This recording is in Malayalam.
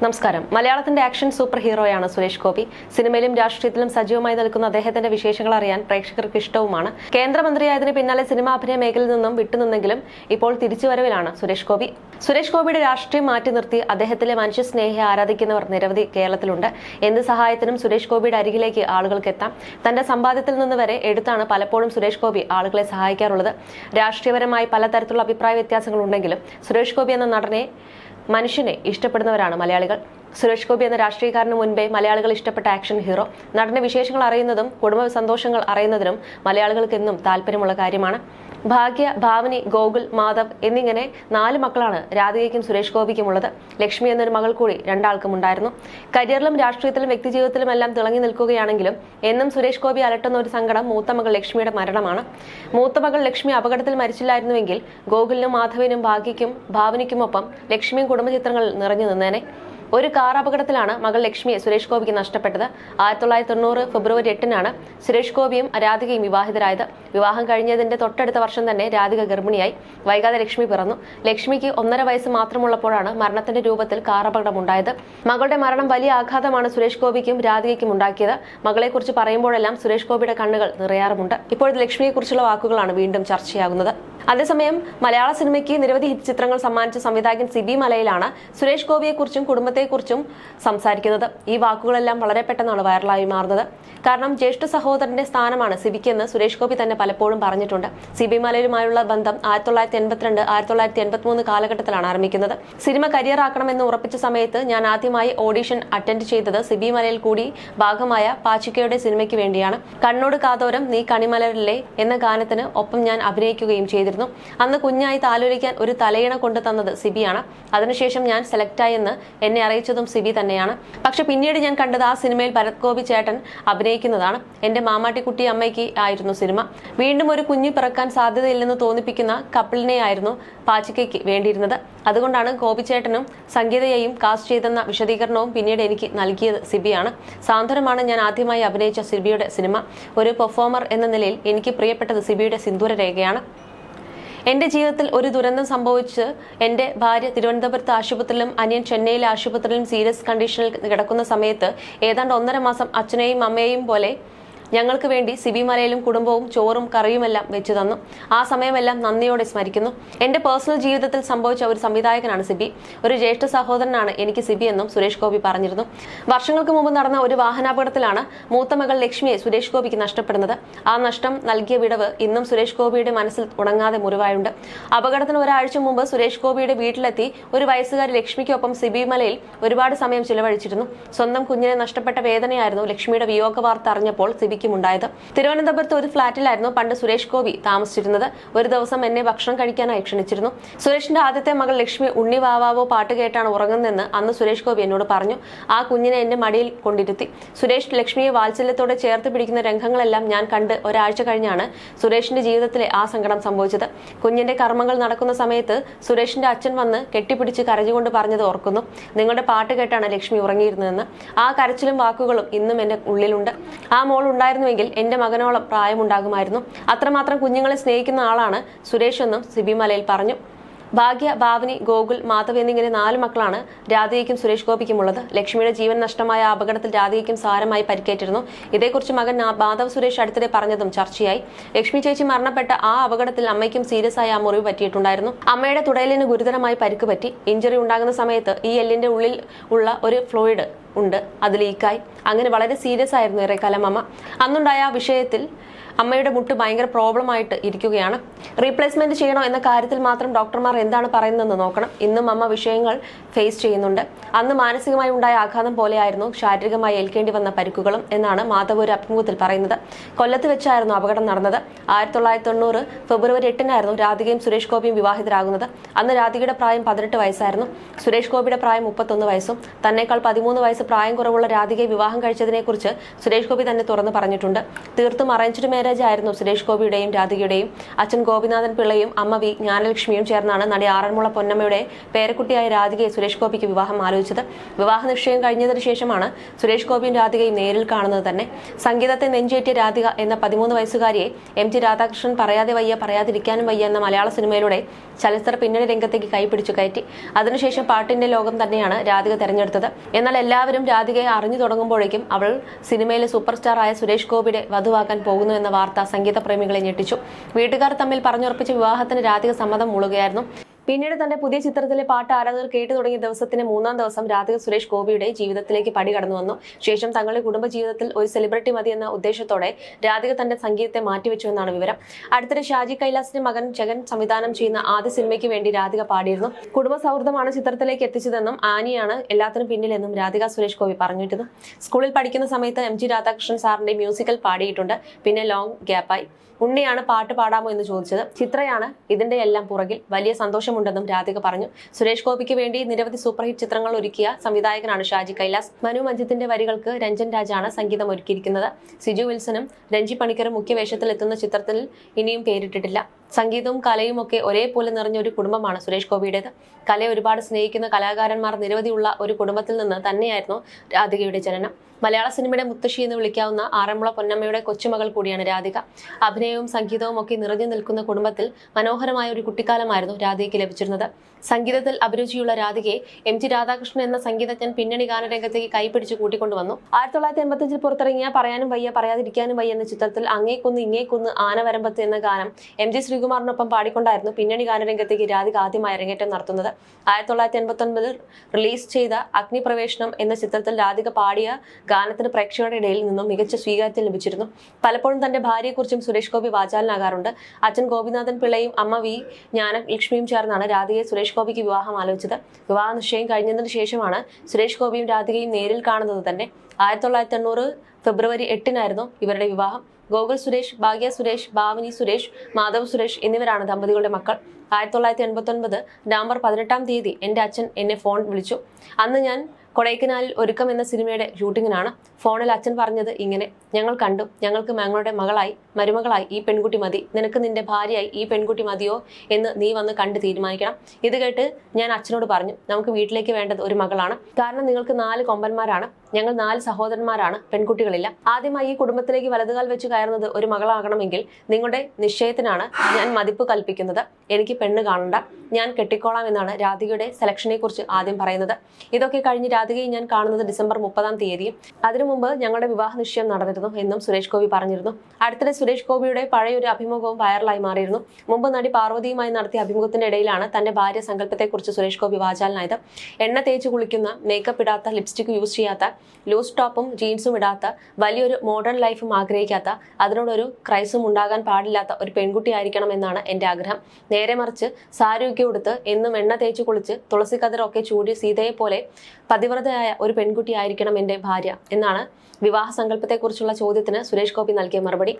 നമസ്കാരം. മലയാളത്തിന്റെ ആക്ഷൻ സൂപ്പർ ഹീറോയാണ് സുരേഷ് ഗോപി. സിനിമയിലും രാഷ്ട്രീയത്തിലും സജീവമായി നിൽക്കുന്ന അദ്ദേഹത്തിന്റെ വിശേഷങ്ങൾ അറിയാൻ പ്രേക്ഷകർക്ക് ഇഷ്ടവുമാണ്. കേന്ദ്രമന്ത്രിയായതിന് പിന്നാലെ സിനിമാ അഭിനയ മേഖലയിൽ നിന്നും വിട്ടുനിന്നെങ്കിലും ഇപ്പോൾ തിരിച്ചുവരവിലാണ് സുരേഷ് ഗോപി. സുരേഷ് ഗോപിയുടെ രാഷ്ട്രീയം മാറ്റി നിർത്തി അദ്ദേഹത്തിലെ മനുഷ്യസ്നേഹിയെ ആരാധിക്കുന്നവർ നിരവധി കേരളത്തിലുണ്ട്. എന്ത് സഹായത്തിനും സുരേഷ് ഗോപിയുടെ അരികിലേക്ക് ആളുകൾക്ക് എത്താം. തന്റെ സമ്പാദ്യത്തിൽ നിന്ന് വരെ എടുത്താണ് പലപ്പോഴും സുരേഷ് ഗോപി ആളുകളെ സഹായിക്കാറുള്ളത്. രാഷ്ട്രീയപരമായി പലതരത്തിലുള്ള അഭിപ്രായ വ്യത്യാസങ്ങളുണ്ടെങ്കിലും സുരേഷ് ഗോപി എന്ന നടനെ മനുഷ്യനെ ഇഷ്ടപ്പെടുന്നവരാണ് മലയാളികൾ. സുരേഷ് ഗോപി എന്ന രാഷ്ട്രീയക്കാരന് മുൻപേ മലയാളികൾ ഇഷ്ടപ്പെട്ട ആക്ഷൻ ഹീറോ. നടന്റെ വിശേഷങ്ങൾ അറിയുന്നതും കുടുംബ സന്തോഷങ്ങൾ അറിയുന്നതിനും മലയാളികൾക്ക് എന്നും താല്പര്യമുള്ള കാര്യമാണ്. ഭാഗ്യ ഭാവനി ഗോകുൽ മാധവ് എന്നിങ്ങനെ നാല് മക്കളാണ് രാധികയ്ക്കും സുരേഷ് ഗോപിക്കും ഉള്ളത്. ലക്ഷ്മി എന്നൊരു മകൾ കൂടി രണ്ടാൾക്കും ഉണ്ടായിരുന്നു. കരിയറിലും രാഷ്ട്രീയത്തിലും വ്യക്തിജീവിതത്തിലും എല്ലാം തിളങ്ങി നിൽക്കുകയാണെങ്കിലും എന്നും സുരേഷ് ഗോപി അലട്ടുന്ന ഒരു സങ്കടം മൂത്ത മകൾ ലക്ഷ്മിയുടെ മരണമാണ്. മൂത്ത മകൾ ലക്ഷ്മി അപകടത്തിൽ മരിച്ചില്ലായിരുന്നുവെങ്കിൽ ഗോകുലിനും മാധവിനും ഭാഗ്യയ്ക്കും ഭാവനിക്കുമൊപ്പം ലക്ഷ്മിയും കുടുംബചിത്രങ്ങളിൽ നിറഞ്ഞു നിന്നേനെ. ഒരു കാർ അപകടത്തിലാണ് മകൾ ലക്ഷ്മിയെ സുരേഷ് ഗോപിക്ക് നഷ്ടപ്പെട്ടത്. ആയിരത്തി തൊള്ളായിരത്തി തൊണ്ണൂറ് ഫെബ്രുവരി എട്ടിനാണ് സുരേഷ് ഗോപിയും രാധികയും വിവാഹിതരായത്. വിവാഹം കഴിഞ്ഞതിന്റെ തൊട്ടടുത്ത വർഷം തന്നെ രാധിക ഗർഭിണിയായി. വൈകാതെ ലക്ഷ്മി പിറന്നു. ലക്ഷ്മിക്ക് ഒന്നര വയസ്സ് മാത്രമുള്ളപ്പോഴാണ് മരണത്തിന്റെ രൂപത്തിൽ കാർ അപകടമുണ്ടായത്. മകളുടെ മരണം വലിയ ആഘാതമാണ് സുരേഷ് ഗോപിക്കും രാധികയ്ക്കും ഉണ്ടാക്കിയത്. മകളെക്കുറിച്ച് പറയുമ്പോഴെല്ലാം സുരേഷ് ഗോപിയുടെ കണ്ണുകൾ നിറയാറുമുണ്ട്. ഇപ്പോഴത്തെ ലക്ഷ്മിയെക്കുറിച്ചുള്ള വാക്കുകളാണ് വീണ്ടും ചർച്ചയാകുന്നത്. അതേസമയം മലയാള സിനിമയ്ക്ക് നിരവധി ഹിറ്റ് ചിത്രങ്ങൾ സമ്മാനിച്ച സംവിധായകൻ സിബി മലയിലാണ് സുരേഷ് ഗോപിയെക്കുറിച്ചും കുടുംബത്തെക്കുറിച്ചും സംസാരിക്കുന്നത്. ഈ വാക്കുകളെല്ലാം വളരെ പെട്ടെന്നാണ് വൈറലായി മാറുന്നത്. കാരണം ജ്യേഷ്ഠ സഹോദരന്റെ സ്ഥാനമാണ് സിബിക്ക് എന്ന് സുരേഷ് ഗോപി തന്നെ പലപ്പോഴും പറഞ്ഞിട്ടുണ്ട്. സിബി മലയിലുമായുള്ള ബന്ധം ആയിരത്തി തൊള്ളായിരത്തി എൺപത്തിരണ്ട് ആയിരത്തി തൊള്ളായിരത്തി എൺപത്തിമൂന്ന് കാലഘട്ടത്തിലാണ് ആരംഭിക്കുന്നത്. സിനിമ കരിയർ ആക്കണമെന്ന് ഉറപ്പിച്ച സമയത്ത് ഞാൻ ആദ്യമായി ഓഡിഷൻ അറ്റൻഡ് ചെയ്തത് സിബി മലയിൽ കൂടി ഭാഗമായ പാച്ചിക്കയുടെ സിനിമയ്ക്ക് വേണ്ടിയാണ്. കണ്ണോട് കാതോരം നീ കണിമലരിലെ എന്ന ഗാനത്തിന് ഒപ്പം ഞാൻ അഭിനയിക്കുകയും ചെയ്തിരുന്നു. അന്ന് കുഞ്ഞായി താലോലിക്കാൻ ഒരു തലയിണ കൊണ്ടു തന്നത് സിബിയാണ്. അതിനുശേഷം ഞാൻ സെലക്ടായെന്ന് എന്നെ അറിയിച്ചതും സിബി തന്നെയാണ്. പക്ഷെ പിന്നീട് ഞാൻ കണ്ടത് ആ സിനിമയിൽ ഭരത് ഗോപി ചേട്ടൻ അഭിനയിക്കുന്നതാണ്. എന്റെ മാമാട്ടിക്കുട്ടി അമ്മയ്ക്ക് ആയിരുന്നു സിനിമ. വീണ്ടും ഒരു കുഞ്ഞു പിറക്കാൻ സാധ്യതയില്ലെന്ന് തോന്നിപ്പിക്കുന്ന കപ്പിളിനെയായിരുന്നു പാച്ചിക്കയ്ക്ക് വേണ്ടിയിരുന്നത്. അതുകൊണ്ടാണ് ഗോപിച്ചേട്ടനും സംഗീതയെയും കാസ്റ്റ് ചെയ്തെന്ന വിശദീകരണവും പിന്നീട് എനിക്ക് നൽകിയത് സിബിയാണ്. സാന്ത്വനമാണ് ഞാൻ ആദ്യമായി അഭിനയിച്ച സിബിയുടെ സിനിമ. ഒരു പെർഫോമർ എന്ന നിലയിൽ എനിക്ക് പ്രിയപ്പെട്ടത് സിബിയുടെ സിന്ദൂര രേഖയാണ് എന്റെ ജീവിതത്തിൽ ഒരു ദുരന്തം സംഭവിച്ച് എന്റെ ഭാര്യ തിരുവനന്തപുരത്ത് ആശുപത്രിയിലും അനിയൻ ചെന്നൈയിലെ ആശുപത്രിയിലും സീരിയസ് കണ്ടീഷനിൽ കിടക്കുന്ന സമയത്ത് ഏതാണ്ട് ഒന്നര മാസം അച്ഛനെയും അമ്മയെയും പോലെ ഞങ്ങൾക്ക് വേണ്ടി സിബി മലയിലും കുടുംബവും ചോറും കറിയുമെല്ലാം വെച്ചു തന്നു. ആ സമയമെല്ലാം നന്ദിയോടെ സ്മരിക്കുന്നു. എന്റെ പേഴ്സണൽ ജീവിതത്തിൽ സംഭവിച്ച ഒരു സംവിധായകനാണ് സിബി. ഒരു ജ്യേഷ്ഠ സഹോദരനാണ് എനിക്ക് സിബി എന്നും സുരേഷ് ഗോപി പറഞ്ഞിരുന്നു. വർഷങ്ങൾക്ക് മുമ്പ് നടന്ന ഒരു വാഹനാപകടത്തിലാണ് മൂത്ത മകൾ ലക്ഷ്മിയെ സുരേഷ് ഗോപിക്ക് നഷ്ടപ്പെടുന്നത്. ആ നഷ്ടം നൽകിയ വിടവ് ഇന്നും സുരേഷ് ഗോപിയുടെ മനസ്സിൽ ഉണങ്ങാതെ മുറിവായുണ്ട്. അപകടത്തിന് ഒരാഴ്ച മുമ്പ് സുരേഷ് ഗോപിയുടെ വീട്ടിലെത്തി ഒരു വയസ്സുകാരി ലക്ഷ്മിക്കൊപ്പം സിബി മലയിൽ ഒരുപാട് സമയം ചിലവഴിച്ചിരുന്നു. സ്വന്തം കുഞ്ഞിനെ നഷ്ടപ്പെട്ട വേദനയായിരുന്നു ലക്ഷ്മിയുടെ വിയോഗ വാർത്ത അറിഞ്ഞപ്പോൾ സിബിക്കും ഉണ്ടായത് തിരുവനന്തപുരത്ത് ഒരു ഫ്ളാറ്റിലായിരുന്നു പണ്ട് സുരേഷ് ഗോപി താമസിച്ചിരുന്നത്. ഒരു ദിവസം എന്നെ ഭക്ഷണം കഴിക്കാനായി ക്ഷണിച്ചിരുന്നു. സുരേഷിന്റെ ആദ്യത്തെ മകൾ ലക്ഷ്മി ഉണ്ണി വാവാവോ പാട്ട് കേട്ടാണ് ഉറങ്ങുന്നതെന്ന് അന്ന് സുരേഷ് ഗോപി എന്നോട് പറഞ്ഞു. ആ കുഞ്ഞിനെ എന്റെ മടിയിൽ കൊണ്ടിരുത്തി. സുരേഷ് ലക്ഷ്മിയെ വാത്സല്യത്തോടെ ചേർത്ത് പിടിക്കുന്ന രംഗങ്ങളെല്ലാം ഞാൻ കണ്ട് ഒരാഴ്ച കഴിഞ്ഞാണ് സുരേഷിന്റെ ജീവിതത്തിലെ ആ സങ്കടം സംഭവിച്ചത്. കുഞ്ഞിന്റെ കർമ്മങ്ങൾ നടക്കുന്ന സമയത്ത് സുരേഷിന്റെ അച്ഛൻ വന്ന് കെട്ടിപ്പിടിച്ച് കരഞ്ഞുകൊണ്ട് പറഞ്ഞത് ഓർക്കുന്നു. നിങ്ങളുടെ പാട്ട് കേട്ടാണ് ലക്ഷ്മി ഉറങ്ങിയിരുന്നതെന്ന്. ആ കരച്ചിലും വാക്കുകളും ഇന്നും എന്റെ ഉള്ളിലുണ്ട്. ആ മോൾ ഉണ്ടായിരുന്നുവെങ്കിൽ എന്റെ മകനോളം പ്രായമുണ്ടാകുമായിരുന്നു. അത്രമാത്രം കുഞ്ഞുങ്ങളെ സ്നേഹിക്കുന്ന ആളാണ് സുരേഷ് എന്നും സിബി മലയിൽ പറഞ്ഞു. ഭാഗ്യ ഭാവനി ഗോകുൽ മാധവ് എന്നിങ്ങനെ നാല് മക്കളാണ് രാധികയ്ക്കും സുരേഷ് ഗോപിക്കും ഉള്ളത്. ലക്ഷ്മിയുടെ ജീവൻ നഷ്ടമായ അപകടത്തിൽ രാധികയ്ക്കും സാരമായി പരിക്കേറ്റിരുന്നു. ഇതേക്കുറിച്ച് മകൻ മാധവ് സുരേഷ് അടുത്തിടെ പറഞ്ഞതും ചർച്ചയായി. ലക്ഷ്മി ചേച്ചി മരണപ്പെട്ട ആ അപകടത്തിൽ അമ്മയ്ക്കും സീരിയസ് ആയ മുറിവ് പറ്റിയിട്ടുണ്ടായിരുന്നു. അമ്മയുടെ തുടയലിന് ഗുരുതരമായി പരിക്ക് പറ്റി. ഇഞ്ചറി ഉണ്ടാകുന്ന സമയത്ത് ഈ എല്ലിന്റെ ഉള്ളിൽ ഉള്ള ഒരു ഫ്ലൂയിഡ് ഉണ്ട്. അത് ലീക്കായി. അങ്ങനെ വളരെ സീരിയസ് ആയിരുന്നു ഏറെക്കാലം അമ്മ. അന്നുണ്ടായ വിഷയത്തിൽ അമ്മയുടെ മുട്ട് ഭയങ്കര പ്രോബ്ലം ആയിട്ട് ഇരിക്കുകയാണ്. റീപ്ലേസ്മെന്റ് ചെയ്യണോ എന്ന കാര്യത്തിൽ മാത്രം ഡോക്ടർമാർ എന്താണ് പറയുന്നതെന്ന് നോക്കണം. ഇന്നും അമ്മ വിഷയങ്ങൾ ഫേസ് ചെയ്യുന്നുണ്ട്. അന്ന് മാനസികമായി ഉണ്ടായ ആഘാതം പോലെയായിരുന്നു ശാരീരികമായി ഏൽക്കേണ്ടി വന്ന പരിക്കുകളും എന്നാണ് മാധവ് ഒരു അഭിമുഖത്തിൽ പറയുന്നത്. കൊല്ലത്ത് വെച്ചായിരുന്നു അപകടം നടന്നത്. ആയിരത്തി തൊള്ളായിരത്തി തൊണ്ണൂറ് ഫെബ്രുവരി എട്ടിനായിരുന്നു രാധികയും സുരേഷ് ഗോപിയും വിവാഹിതരാകുന്നത്. അന്ന് രാധികയുടെ പ്രായം പതിനെട്ട് വയസ്സായിരുന്നു. സുരേഷ് ഗോപിയുടെ പ്രായം മുപ്പത്തൊന്ന് വയസ്സും തന്നേക്കാൾ പതിമൂന്ന് വയസ്സ് പ്രായം കുറവുള്ള രാധികയെ വിവാഹം കഴിച്ചതിനെക്കുറിച്ച് സുരേഷ് ഗോപി തന്നെ തുറന്നു പറഞ്ഞിട്ടുണ്ട്. തീർത്തും അറേഞ്ച്ഡ് മാരേജ് ആയിരുന്നു സുരേഷ് ഗോപിയുടെയും രാധികയുടെയും അച്ഛൻ ഗോപിനാഥൻ പിള്ളയും അമ്മ വി ജ്ഞാനലക്ഷ്മിയും ചേർന്നാണ് നടി ആറന്മുള പൊന്നമ്മയുടെ പേരക്കുട്ടിയായ രാധികയെ സുരേഷ് ഗോപിക്ക് വിവാഹം ആലോചിച്ചത്. വിവാഹ നിശ്ചയം കഴിഞ്ഞതിന് ശേഷമാണ് സുരേഷ് ഗോപിയും രാധികയും നേരിൽ കാണുന്നത് തന്നെ. സംഗീതത്തെ നെഞ്ചേറ്റിയ രാധിക എന്ന പതിമൂന്ന് വയസ്സുകാരിയെ എം ജി രാധാകൃഷ്ണൻ പറയാതെ വയ്യ പറയാതിരിക്കാനും വയ്യ എന്ന മലയാള സിനിമയിലൂടെ ചലച്ചിത്ര പിന്നണി രംഗത്തേക്ക് കൈപിടിച്ചു കയറ്റി. അതിനുശേഷം പാട്ടിന്റെ ലോകം തന്നെയാണ് രാധിക തെരഞ്ഞെടുത്തത്. എന്നാൽ എല്ലാവരും രാധികയെ അറിഞ്ഞു തുടങ്ങുമ്പോഴേക്കും അവൾ സിനിമയിലെ സൂപ്പർ ആയ സുരേഷ് ഗോപിയുടെ വധുവാക്കാൻ പോകുന്നു എന്ന വാർത്ത സംഗീത പ്രേമികളെ ഞെട്ടിച്ചു. വീട്ടുകാർ തമ്മിൽ പറഞ്ഞുറപ്പിച്ച വിവാഹത്തിന് രാധിക സമ്മതം മൂളുകയായിരുന്നു. പിന്നീട് തന്റെ പുതിയ ചിത്രത്തിലെ പാട്ട് ആരാധകർ കേട്ടു തുടങ്ങിയ ദിവസത്തിന് മൂന്നാം ദിവസം രാധിക സുരേഷ് ഗോപിയുടെ ജീവിതത്തിലേക്ക് പടി കടന്നു വന്നു. ശേഷം തങ്ങളുടെ കുടുംബജീവിതത്തിൽ ഒരു സെലിബ്രിറ്റി മതി എന്ന ഉദ്ദേശത്തോടെ രാധിക തന്റെ സംഗീതത്തെ മാറ്റിവെച്ചു എന്നാണ് വിവരം. അടുത്തിടെ ഷാജി കൈലാസിന്റെ മകൻ ജഗൻ സംവിധാനം ചെയ്യുന്ന ആദ്യ സിനിമയ്ക്ക് വേണ്ടി രാധിക പാടിയിരുന്നു. കുടുംബ സൗഹൃദമാണ് ചിത്രത്തിലേക്ക് എത്തിച്ചതെന്നും ആനിയാണ് എല്ലാത്തിനും പിന്നിലെന്നും രാധിക സുരേഷ് ഗോപി പറഞ്ഞിരുന്നു സ്കൂളിൽ പഠിക്കുന്ന സമയത്ത് എം ജി രാധാകൃഷ്ണൻ സാറിന്റെ മ്യൂസിക്കൽ പാടിയിട്ടുണ്ട്. പിന്നെ ലോങ് ഗ്യാപ്പായി ഉണ്ണിയാണ് പാട്ട് പാടാമോ എന്ന് ചോദിച്ചത്. ചിത്രയാണ് ഇതിന്റെ എല്ലാം പുറകിൽ. വലിയ സന്തോഷമുണ്ടെന്നും രാധിക പറഞ്ഞു. സുരേഷ് ഗോപിക്ക് വേണ്ടി നിരവധി സൂപ്പർ ഹിറ്റ് ചിത്രങ്ങൾ ഒരുക്കിയ സംവിധായകനാണ് ഷാജി കൈലാസ്. മനു മഞ്ജിത്തിന്റെ വരികൾക്ക് രഞ്ജൻ രാജാണ് സംഗീതം ഒരുക്കിയിരിക്കുന്നത്. സിജു വിൽസനും രഞ്ജി പണിക്കറും മുഖ്യവേഷത്തിൽ എത്തുന്ന ചിത്രത്തിൽ ഇനിയും പേരിട്ടിട്ടില്ല. സംഗീതവും കലയും ഒക്കെ ഒരേപോലെ നിറഞ്ഞ ഒരു കുടുംബമാണ് സുരേഷ് ഗോപിയുടേത്. കലയെ ഒരുപാട് സ്നേഹിക്കുന്ന കലാകാരന്മാർ നിരവധിയുള്ള ഒരു കുടുംബത്തിൽ നിന്ന് തന്നെയായിരുന്നു രാധികയുടെ ജനനം. മലയാള സിനിമയുടെ മുത്തശ്ശി എന്ന് വിളിക്കാവുന്ന ആറന്മുള പൊന്നമ്മയുടെ കൊച്ചുമകൾ കൂടിയാണ് രാധിക. അഭിനയവും സംഗീതവും ഒക്കെ നിറഞ്ഞു നിൽക്കുന്ന കുടുംബത്തിൽ മനോഹരമായ ഒരു കുട്ടിക്കാലമായിരുന്നു രാധികയ്ക്ക് ലഭിച്ചിരുന്നത്. സംഗീതത്തിൽ അഭിരുചിയുള്ള രാധികയെ എം ജി രാധാകൃഷ്ണൻ എന്ന സംഗീതജ്ഞൻ പിന്നണി ഗാനരംഗത്തേക്ക് കൈപിടിച്ച് കൂട്ടിക്കൊണ്ടുവന്നു. ആയിരത്തി തൊള്ളായിരത്തി എൺപത്തിയഞ്ചിൽ പുറത്തിറങ്ങിയ പറയാനും വയ്യ പറയാതിരിക്കാനും വയ്യ എന്ന ചിത്രത്തിൽ അങ്ങേക്കൊന്ന് ഇങ്ങേക്കൊന്ന് ആനവരമ്പത്ത് എന്ന ഗാനം എം ജി ശ്രീകുമാറിനൊപ്പം പാടിക്കൊണ്ടായിരുന്നു പിന്നണി ഗാനരംഗത്തേക്ക് രാധിക ആദ്യമായി അരങ്ങേറ്റം നടത്തുന്നത്. ആയിരത്തി തൊള്ളായിരത്തി റിലീസ് ചെയ്ത അഗ്നിപ്രവേശനം എന്ന ചിത്രത്തിൽ രാധിക പാടിയ ഗാനത്തിന് പ്രേക്ഷകരുടെ ഇടയിൽ നിന്നും മികച്ച സ്വീകാര്യത ലഭിച്ചിരുന്നു. പലപ്പോഴും തന്റെ ഭാര്യയെക്കുറിച്ചും സുരേഷ് ഗോപി വാചാലനാകാറുണ്ട്. അച്ഛൻ ഗോപിനാഥൻ പിള്ളയും അമ്മ വി ജ്ഞാനലക്ഷ്മിയും ചേർന്നാണ് രാധികയെ സുരേഷ് ഗോപിക്ക് വിവാഹം ആലോചിച്ചത്. വിവാഹ നിശ്ചയം കഴിഞ്ഞതിന് ശേഷമാണ് സുരേഷ് ഗോപിയും രാധികയും നേരിൽ കാണുന്നത് തന്നെ. ആയിരത്തി തൊള്ളായിരത്തി തൊണ്ണൂറ് ഫെബ്രുവരി എട്ടിനായിരുന്നു ഇവരുടെ വിവാഹം. ഗോകുൽ സുരേഷ് ഭാഗ്യ സുരേഷ് ഭാവനി സുരേഷ് മാധവ് സുരേഷ് എന്നിവരാണ് ദമ്പതികളുടെ മക്കൾ. ആയിരത്തി തൊള്ളായിരത്തി എൺപത്തി ഒൻപത് നവംബർ പതിനെട്ടാം തീയതി എന്റെ അച്ഛൻ എന്നെ ഫോൺ വിളിച്ചു. അന്ന് ഞാൻ കൊടൈക്കനാലിൽ ഒരുക്കം എന്ന സിനിമയുടെ ഷൂട്ടിങ്ങിനാണ് ഫോണിൽ അച്ഛൻ പറഞ്ഞത് ഇങ്ങനെ ഞങ്ങൾ കണ്ടു. ഞങ്ങൾക്ക് ഞങ്ങളുടെ മകളായി മരുമകളായി. ഈ പെൺകുട്ടി മതി. നിനക്ക് നിന്റെ ഭാര്യയായി. ഈ പെൺകുട്ടി മതിയോ എന്ന് നീ വന്ന് കണ്ട് തീരുമാനിക്കണം. ഇത് കേട്ട് ഞാൻ അച്ഛനോട് പറഞ്ഞു നമുക്ക് വീട്ടിലേക്ക് വേണ്ടത് ഒരു മകളാണ്. കാരണം നിങ്ങൾക്ക് നാല് കൊമ്പന്മാരാണ്. ഞങ്ങൾ നാല് സഹോദരന്മാരാണ്. പെൺകുട്ടികളില്ല. ആദ്യമായി ഈ കുടുംബത്തിലേക്ക് വലതുകാൽ വെച്ച് കയറുന്നത് ഒരു മകളാകണമെങ്കിൽ നിങ്ങളുടെ നിശ്ചയത്തിനാണ് ഞാൻ മതിപ്പ് കൽപ്പിക്കുന്നത്. എനിക്ക് പെണ്ണ് കാണണ്ട. ഞാൻ കെട്ടിക്കോളാം എന്നാണ് രാധികയുടെ സെലക്ഷനെ കുറിച്ച് ആദ്യം പറയുന്നത്. ഇതൊക്കെ കഴിഞ്ഞ് രാധികയെ ഞാൻ കാണുന്നത് ഡിസംബർ മുപ്പതാം തീയതി അതിനു മുമ്പ് ഞങ്ങളുടെ വിവാഹ നിശ്ചയം നടന്നിരുന്നു എന്നും സുരേഷ് ഗോപി പറഞ്ഞിരുന്നു. അടുത്തിടെ സുരേഷ് ഗോപിയുടെ പഴയൊരു അഭിമുഖവും വൈറലായി മാറിയിരുന്നു. മുമ്പ് നടി പാർവതിയുമായി നടത്തിയ അഭിമുഖത്തിന്റെ ഇടയിലാണ് തന്റെ ഭാര്യ സങ്കല്പത്തെക്കുറിച്ച് സുരേഷ് ഗോപി വാചാലനായത്. എണ്ണ തേച്ച് കുളിക്കുന്ന മേക്കപ്പ് ഇടാത്ത ലിപ്സ്റ്റിക് യൂസ് ചെയ്യാത്ത ലൂസ് ടോപ്പും ജീൻസും ഇടാത്ത വലിയൊരു മോഡേൺ ലൈഫും ആഗ്രഹിക്കാത്ത അതിനോടൊരു ക്രൈസും ഉണ്ടാകാൻ പാടില്ലാത്ത ഒരു പെൺകുട്ടി ആയിരിക്കണം എന്നാണ് എന്റെ ആഗ്രഹം. നേരെ മറിച്ച് സാരിയൊക്കെ ഉടുത്ത് എന്നും എണ്ണ തേച്ച് കുളിച്ച് തുളസി കതിരൊക്കെ ചൂടി സീതയെ പോലെ പതിവ്രതയായ ഒരു പെൺകുട്ടിയായിരിക്കണം എന്റെ ഭാര്യ എന്നാണ് വിവാഹ സങ്കല്പത്തെക്കുറിച്ചുള്ള ചോദ്യത്തിന് സുരേഷ് ഗോപി നൽകിയ മറുപടി.